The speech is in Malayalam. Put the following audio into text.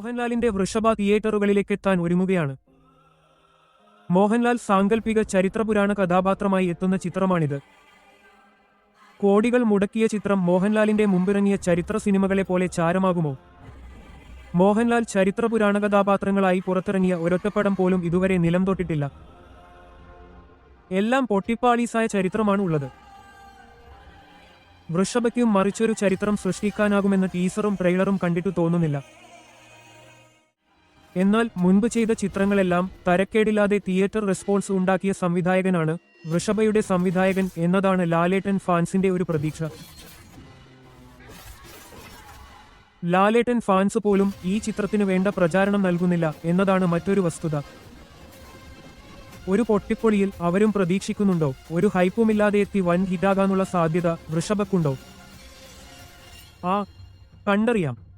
മോഹൻലാലിന്റെ വൃഷഭ തിയേറ്ററുകളിലേക്ക് എത്താൻ ഒരുങ്ങുകയാണ്. മോഹൻലാൽ സാങ്കല്പിക ചരിത്രപുരാണ കഥാപാത്രമായി എത്തുന്ന ചിത്രമാണിത്. കോടികൾ മുടക്കിയ ചിത്രം മോഹൻലാലിന്റെ മുമ്പിറങ്ങിയ ചരിത്ര സിനിമകളെ പോലെ ചാരമാകുമോ? മോഹൻലാൽ ചരിത്രപുരാണ കഥാപാത്രങ്ങളായി പുറത്തിറങ്ങിയ ഒരൊറ്റപ്പടം പോലും ഇതുവരെ നിലം തൊട്ടിട്ടില്ല. എല്ലാം പൊട്ടിപ്പാളീസായ ചരിത്രമാണ് ഉള്ളത്. വൃഷഭയ്ക്കും മറിച്ചൊരു ചരിത്രം സൃഷ്ടിക്കാനാകുമെന്ന് ടീസറും ട്രെയിലറും കണ്ടിട്ടു തോന്നുന്നില്ല. എന്നാൽ മുൻപ് ചെയ്ത ചിത്രങ്ങളെല്ലാം തരക്കേടില്ലാതെ തിയേറ്റർ റെസ്പോൺസ് ഉണ്ടാക്കിയ സംവിധായകനാണ് വൃഷഭയുടെ സംവിധായകൻ എന്നതാണ് ലാലേട്ടൻ ഫാൻസിന്റെ ഒരു പ്രതീക്ഷ. ലാലേട്ടൻ ഫാൻസ് പോലും ഈ ചിത്രത്തിന് വേണ്ട പ്രചാരണം നൽകുന്നില്ല എന്നതാണ് മറ്റൊരു വസ്തുത. ഒരു പൊട്ടിപ്പൊളിയിൽ അവരും പ്രതീക്ഷിക്കുന്നുണ്ടോ? ഒരു ഹൈപ്പുമില്ലാതെ എത്തി വൻ ഹിറ്റാകാനുള്ള സാധ്യത വൃഷഭക്കുണ്ടോ? ആ കണ്ടറിയാം.